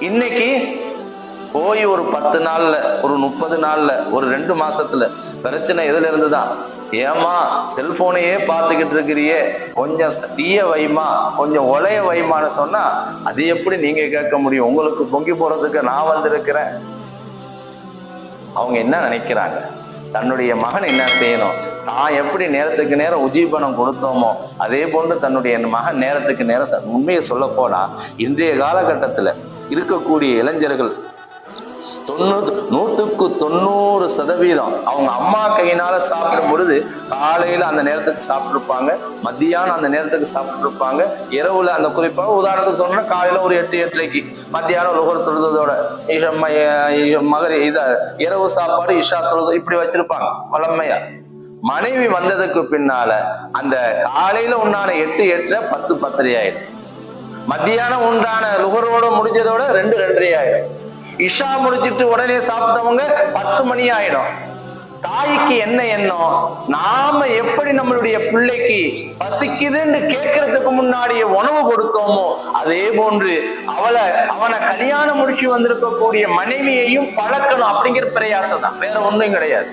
இன்னைக்கு போய் ஒரு பத்து நாள்ல ஒரு முப்பது நாள்ல ஒரு ரெண்டு மாசத்துல பிரச்சனை எதுல இருந்து தான் ஏமா செல்போனையே பார்த்துக்கிட்டு இருக்கிறியே. கொஞ்சம் தீய வைமா கொஞ்சம் ஒலைய வைமான்னு சொன்னா அது எப்படி நீங்க கேட்க முடியும்? உங்களுக்கு பொங்கி போறதுக்கு நான் வந்திருக்கிறேன். அவங்க என்ன நினைக்கிறாங்க? தன்னுடைய மகன் என்ன செய்யணும்? நான் எப்படி நேரத்துக்கு நேரம் உஜீபனம் கொடுத்தோமோ அதே போன்று தன்னுடைய மகன் நேரத்துக்கு நேரம் உண்மையை சொல்ல போனா இன்றைய காலகட்டத்தில் இருக்கக்கூடிய இளைஞர்கள் தொண்ணூறு நூற்றுக்கு தொண்ணூறு சதவீதம் அவங்க அம்மா கையினால சாப்பிடும் பொழுது காலையில அந்த நேரத்துக்கு சாப்பிட்டுருப்பாங்க மத்தியானம் அந்த நேரத்துக்கு சாப்பிட்டுருப்பாங்க இரவுல அந்த குறிப்பாக உதாரணத்துக்கு சொன்னா காலையில ஒரு எட்டு எட்டரைக்கு மத்தியானம் லுகர் தொழுதோட மகரி இத இரவு சாப்பாடு இஷா தொழுது இப்படி வச்சிருப்பாங்க வளமையா மனைவி வந்ததுக்கு பின்னால அந்த காலையில உண்டான எட்டு எட்டரை பத்து பத்தரை ஆயிடும் மத்தியானம் உண்டான நுகர்வோட முடிஞ்சதோட ரெண்டு ரெண்டரை ஆயிடும் இஷா முடிச்சிட்டு உடனே சாப்பிட்டவங்க பத்து மணி ஆயிடும் தாய்க்கு என்ன எண்ணம்? நாம எப்படி நம்மளுடைய பிள்ளைக்கு பசிக்குதுன்னு கேட்கறதுக்கு முன்னாடியே உணவு கொடுத்தோமோ அதே போன்று அவளை அவனை கல்யாணம் முடிச்சு வந்திருக்கக்கூடிய மனைவியையும் பழக்கணும் அப்படிங்கிற பிரயாசம் தான் வேற ஒண்ணும் கிடையாது.